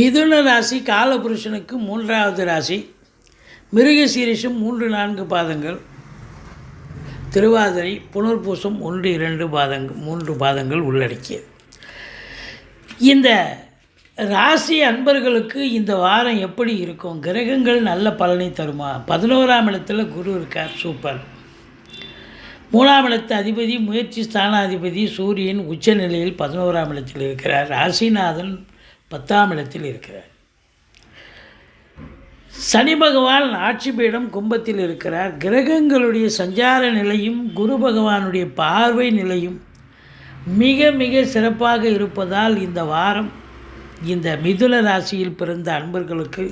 மிதுன ராசி காலபுருஷனுக்கு மூன்றாவது ராசி. மிருகசீரிஷம் மூன்று நான்கு பாதங்கள். திருவாதிரை புனர்பூசம் ஒன்று இரண்டு பாதங்கள் மூன்று பாதங்கள் உள்ளடக்கியது இந்த ராசி அன்பர்களுக்கு இந்த வாரம் எப்படி இருக்கும்? கிரகங்கள் நல்ல பலனை தருமா? பதினோராம் இடத்துல குரு இருக்கார் சூப்பர். மூணாம் இடத்து அதிபதி முயற்சி ஸ்தானாதிபதி சூரியன் உச்ச நிலையில் பதினோராம் இடத்தில் இருக்கிறார். ராசிநாதன் பத்தாம் இடத்தில் இருக்கிறார். சனி பகவான் ஆட்சி பீடம் கும்பத்தில் இருக்கிறார். கிரகங்களுடைய சஞ்சார நிலையும் குரு பகவானுடைய பார்வை நிலையும் மிக மிக சிறப்பாக இருப்பதால் இந்த வாரம் இந்த மிதுன ராசியில் பிறந்த அன்பர்களுக்கு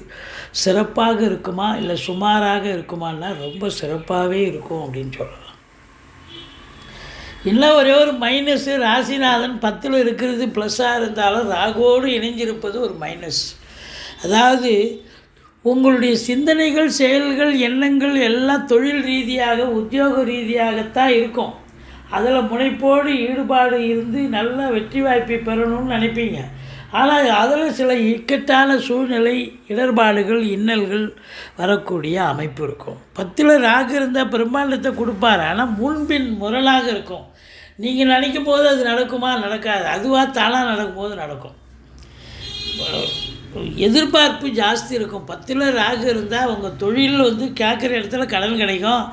சிறப்பாக இருக்குமா இல்லை சுமாராக இருக்குமான்னா ரொம்ப சிறப்பாகவே இருக்கும் அப்படின்னு சொல்லலாம் இன்னும் ஒரே ஒரு மைனஸு ராசிநாதன் பத்தில் இருக்கிறது ப்ளஸ்ஸாக இருந்தாலும் ராகுவோடு இணைஞ்சிருப்பது ஒரு மைனஸ் அதாவது உங்களுடைய சிந்தனைகள் செயல்கள் எண்ணங்கள் எல்லாம் தொழில் ரீதியாக உத்தியோக ரீதியாகத்தான் இருக்கும். அதில் முனைப்போடு ஈடுபாடு இருந்து நல்ல வெற்றி வாய்ப்பை பெறணும்னு நினைப்பீங்க. ஆனால் அதில் சில இக்கட்டான சூழ்நிலை இடர்பாடுகள் இன்னல்கள் வரக்கூடிய அமைப்பு இருக்கும். பத்தில் ராகு இருந்தால் பிரம்மாண்டத்தை கொடுப்பார். ஆனால் முன்பின் முரணாக இருக்கும். நீங்கள் நினைக்கும் போது அது நடக்குமா? நடக்காது. அதுவாக தானாக நடக்கும்போது நடக்கும். எதிர்பார்ப்பு ஜாஸ்தி இருக்கும். பத்தில் ராகு இருந்தால் உங்கள் தொழில் வந்து கேட்குற இடத்துல கடன் கிடைக்கும்.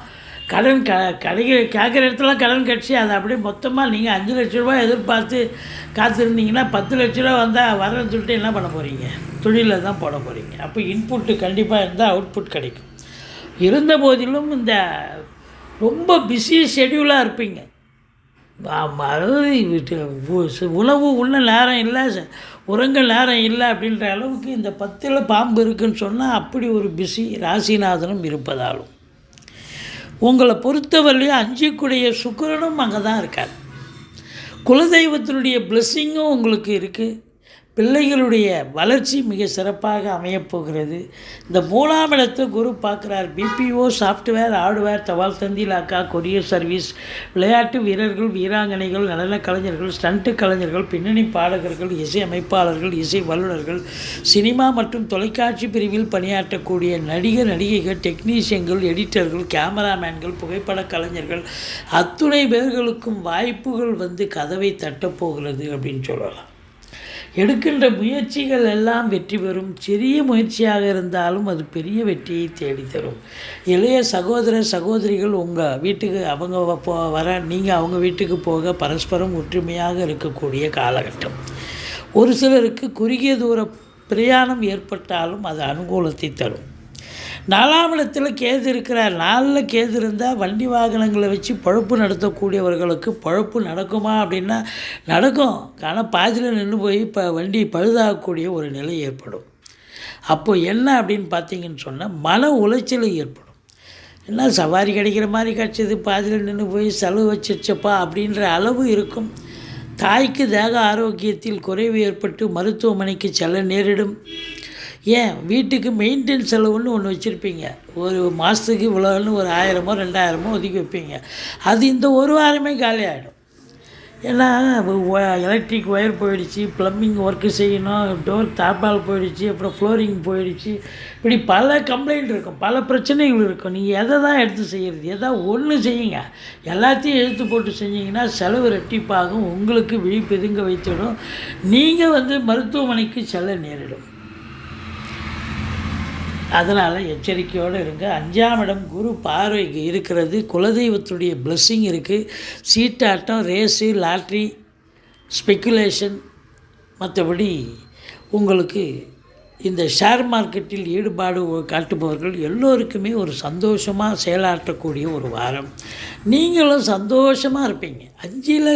கடன் க கிடைக்கிற கேட்குற இடத்துலாம் கடன் கிடச்சி அதை அப்படியே மொத்தமாக நீங்கள் அஞ்சு லட்ச ரூபா எதிர்பார்த்து காத்திருந்தீங்கன்னா பத்து லட்ச ரூபா வந்தால் வரேன்னு சொல்லிட்டு என்ன பண்ண போகிறீங்க தொழிலில் தான் போட போகிறீங்க அப்போ இன்புட்டு கண்டிப்பாக இருந்தால் அவுட்புட் கிடைக்கும். இருந்த போதிலும் இந்த ரொம்ப பிஸி ஷெடியூலாக இருப்பீங்க. அதாவது உணவு உண்ண நேரம் இல்லை உறங்க நேரம் இல்லை அப்படின்ற அளவுக்கு இந்த பத்தில் பாம்பு இருக்குன்னு சொன்னால் அப்படி ஒரு பிஸி ராசிநாதனும் இருப்பதாலும். உங்களை பொறுத்தவரையும் அஞ்சக்கூடிய சுக்கரனும் அங்கே தான் இருக்கார். குலதெய்வத்தினுடைய பிளெஸ்ஸிங்கும் உங்களுக்கு இருக்குது பிள்ளைகளுடைய வளர்ச்சி மிக சிறப்பாக அமையப்போகிறது. இந்த மூணாம் இடத்தை குரு பார்க்குறார். பிபிஓ சாஃப்ட்வேர் ஹார்ட்வேர் தபால் தந்தி லாக்கா கொரியர் சர்வீஸ் விளையாட்டு வீரர்கள் வீராங்கனைகள் நடன கலைஞர்கள் ஸ்டண்ட்டு கலைஞர்கள் பின்னணி பாடகர்கள் இசை அமைப்பாளர்கள் இசை வல்லுநர்கள் சினிமா மற்றும் தொலைக்காட்சி பிரிவில் பணியாற்றக்கூடிய நடிகர் நடிகைகள் டெக்னீஷியன்கள் எடிட்டர்கள் கேமராமேன்கள் புகைப்பட கலைஞர்கள் அத்துணை பேர்களுக்கும் வாய்ப்புகள் வந்து கதவை தட்டப்போகிறது அப்படின்னு சொல்லலாம். எடுக்கின்ற முயற்சிகள் எல்லாம் வெற்றி பெறும். சிறிய முயற்சியாக இருந்தாலும் அது பெரிய வெற்றியை தேடித்தரும். இளைய சகோதர சகோதரிகள் உங்கள் வீட்டுக்கு அவங்க போ வர நீங்கள் அவங்க வீட்டுக்கு போக பரஸ்பரம் ஒற்றுமையாக இருக்கக்கூடிய காலகட்டம். ஒரு சிலருக்கு குறுகிய தூர பிரயாணம் ஏற்பட்டாலும் அது அனுகூலத்தை தரும். நாலாம் இடத்துல கேது இருக்கிறார். நாலில் கேது இருந்தால் வண்டி வாகனங்களை வச்சு பழப்பு நடத்தக்கூடியவர்களுக்கு பழப்பு நடக்குமா அப்படின்னா நடக்கும். ஆனால் பாதியில் நின்று போய் இப்போ வண்டி பழுதாகக்கூடிய ஒரு நிலை ஏற்படும். அப்போது என்ன அப்படின்னு பார்த்தீங்கன்னு சொன்னால் மன உளைச்சல் ஏற்படும். என்ன சவாரி கிடைக்கிற மாதிரி கிடச்சிது? பாதியில் நின்று போய் செலவு வச்சிருச்சப்பா அப்படின்ற அளவு இருக்கும். தாய்க்கு தேக ஆரோக்கியத்தில் குறைவு ஏற்பட்டு மருத்துவமனைக்கு செல்ல நேரிடும். ஏன்? வீட்டுக்கு மெயின்டெனன்ஸ் செலவுன்னு ஒன்று வச்சுருப்பீங்க. ஒரு மாதத்துக்கு இவ்வளோன்னு ஒரு ஆயிரமோ ரெண்டாயிரமோ ஒதுக்கி வைப்பீங்க. அது இந்த ஒரு வாரமே காலியாகிடும் ஏன்னா எலக்ட்ரிக் ஒயர் போயிடுச்சு ப்ளம்பிங் ஒர்க்கு செய்யணும் டோர் தாப்பால் போயிடுச்சு அப்புறம் ஃப்ளோரிங் போயிடுச்சு. இப்படி பல கம்ப்ளைண்ட் இருக்கும். பல பிரச்சனைகள் இருக்கும். நீங்கள் எதை தான் எடுத்து செய்கிறது எதா ஒன்று செய்யுங்க. எல்லாத்தையும் எடுத்து போட்டு செஞ்சீங்கன்னா செலவு ரெட்டிப்பாகும். உங்களுக்கு விழிப்பெதுங்க வைத்திடும். நீங்கள் வந்து மருத்துவமனைக்கு செல்ல நேரிடும். அதனால் எச்சரிக்கையோடு இருங்க. அஞ்சாம் இடம் குரு பார்வை இருக்கிறது. குலதெய்வத்துடைய பிளெஸ்ஸிங் இருக்குது சீட்டாட்டம் ரேஸு லாட்ரி ஸ்பெக்குலேஷன் மற்றபடி உங்களுக்கு இந்த ஷேர் மார்க்கெட்டில் ஈடுபாடு காட்டுபவர்கள் எல்லோருக்குமே ஒரு சந்தோஷமாக செயலாற்றக்கூடிய ஒரு வாரம். நீங்களும் சந்தோஷமாக இருப்பீங்க. அஞ்சில்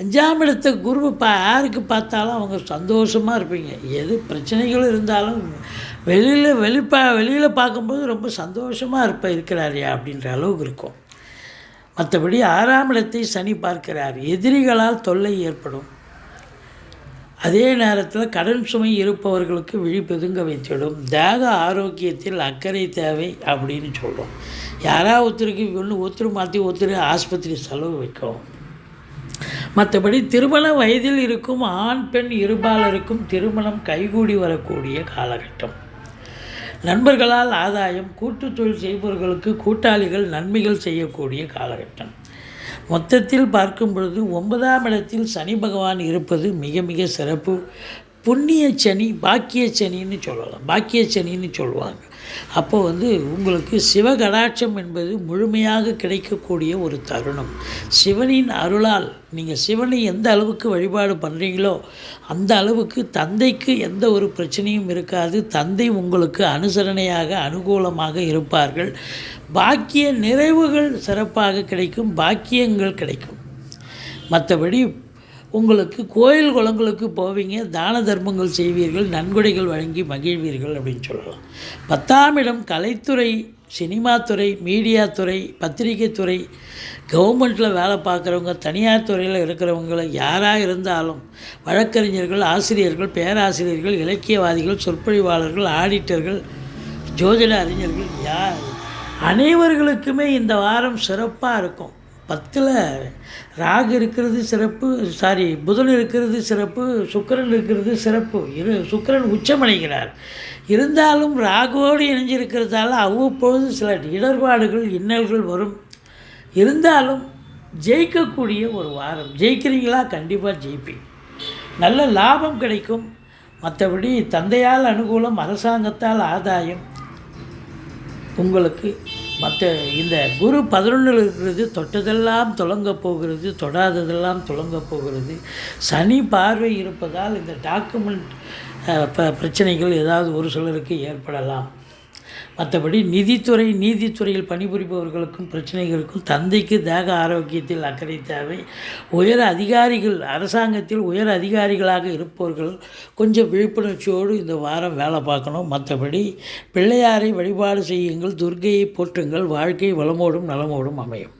அஞ்சாம் இடத்த குருவை பா யாருக்கு பார்த்தாலும் அவங்க சந்தோஷமாக இருப்பீங்க. எது பிரச்சனைகள் இருந்தாலும் வெளியில் வெளிப்பா வெளியில் பார்க்கும்போது ரொம்ப சந்தோஷமாக இருப்ப இருக்கிறாரியா அப்படின்ற அளவுக்கு இருக்கும். மற்றபடி ஆறாம் இடத்தை சனி பார்க்கிறார். எதிரிகளால் தொல்லை ஏற்படும். அதே நேரத்தில் கடன் சுமை இருப்பவர்களுக்கு விழிப்பெதுங்க வைத்திடும். தேக ஆரோக்கியத்தில் அக்கறை தேவை அப்படின்னு சொல்கிறோம் யாராவது ஒருத்தருக்கு ஒன்று ஒருத்தர் மாற்றி ஒருத்தர் ஆஸ்பத்திரி செலவு வைக்கும். மற்றபடி திருமண வயதில் இருக்கும் ஆண் பெண் இருபாலருக்கும் திருமணம் கைகூடி வரக்கூடிய காலகட்டம். நண்பர்களால் ஆதாயம் கூட்டு தொழில் செய்பவர்களுக்கு கூட்டாளிகள் நன்மைகள் செய்யக்கூடிய காலகட்டம். மொத்தத்தில் பார்க்கும் பொழுது ஒன்பதாம் இடத்தில் சனி பகவான் இருப்பது மிக மிக சிறப்பு. புண்ணிய சனி பாக்கிய சனின்னு சொல்லலாம். பாக்கிய சனின்னு சொல்லுவாங்க. அப்போ வந்து உங்களுக்கு சிவகடாட்சம் என்பது முழுமையாக கிடைக்கக்கூடிய ஒரு தருணம். சிவனின் அருளால் நீங்கள் சிவனை எந்த அளவுக்கு வழிபாடு பண்ணுறீங்களோ அந்த அளவுக்கு தந்தைக்கு எந்த ஒரு பிரச்சனையும் இருக்காது. தந்தை உங்களுக்கு அனுசரணையாக அனுகூலமாக இருப்பார்கள். பாக்கிய நிறைவுகள் சிறப்பாக கிடைக்கும் பாக்கியங்கள் கிடைக்கும். மற்றபடி உங்களுக்கு கோயில் குளங்களுக்கு போவீங்க தான தர்மங்கள் செய்வீர்கள் நன்கொடைகள் வழங்கி மகிழ்வீர்கள் அப்படின்னு சொல்லலாம். பத்தாம் இடம் கலைத்துறை சினிமாத்துறை மீடியா துறை பத்திரிகை துறை. கவர்மெண்ட்டில் வேலை பார்க்குறவங்க தனியார் துறையில் இருக்கிறவங்கள யாராக இருந்தாலும் வழக்கறிஞர்கள் ஆசிரியர்கள் பேராசிரியர்கள் இலக்கியவாதிகள் சொற்பொழிவாளர்கள் ஆடிட்டர்கள் ஜோதிட அறிஞர்கள் யார்? அனைவர்களுக்குமே இந்த வாரம் சிறப்பாக இருக்கும். பத்தில் ராகு இருக்கிறது சிறப்பு சாரி புதன் இருக்கிறது சிறப்பு சுக்கரன் இருக்கிறது சிறப்பு. இரு சுக்கிரன் உச்சமடைகிறார். இருந்தாலும் ராகுவோடு இணைஞ்சிருக்கிறதால அவ்வப்பொழுது சில இடர்பாடுகள் இன்னல்கள் வரும். இருந்தாலும் ஜெயிக்கக்கூடிய ஒரு வாரம். ஜெயிக்கிறீங்களா? கண்டிப்பாக ஜெயிப்பீங்க. நல்ல லாபம் கிடைக்கும். மற்றபடி தந்தையால் அனுகூலம் அரசாங்கத்தால் ஆதாயம். உங்களுக்கு மற்ற இந்த குரு பதினொன்றில் இருக்கிறது தொட்டதெல்லாம் தொடங்க போகிறது தொடாததெல்லாம் தொடங்க போகிறது. சனி பார்வை இருப்பதால் இந்த டாக்குமெண்ட் ப பிரச்சனைகள் ஏதாவது ஒரு சிலருக்கு ஏற்படலாம். மற்றபடி நிதித்துறை நீதித்துறையில் பணிபுரிபவர்களுக்கும் பிரச்சனைகளுக்கும் தந்தைக்கு தேக ஆரோக்கியத்தில் அக்கறை தேவை. உயர் அதிகாரிகள் அரசாங்கத்தில் உயர் அதிகாரிகளாக இருப்பவர்கள் கொஞ்சம் விழிப்புணர்ச்சியோடு இந்த வாரம் வேலை பார்க்கணும். மற்றபடி பிள்ளையாரை வழிபாடு செய்யுங்கள் துர்கையை போற்றுங்கள் வாழ்க்கை வளமோடும் நலமோடும் அமையும்.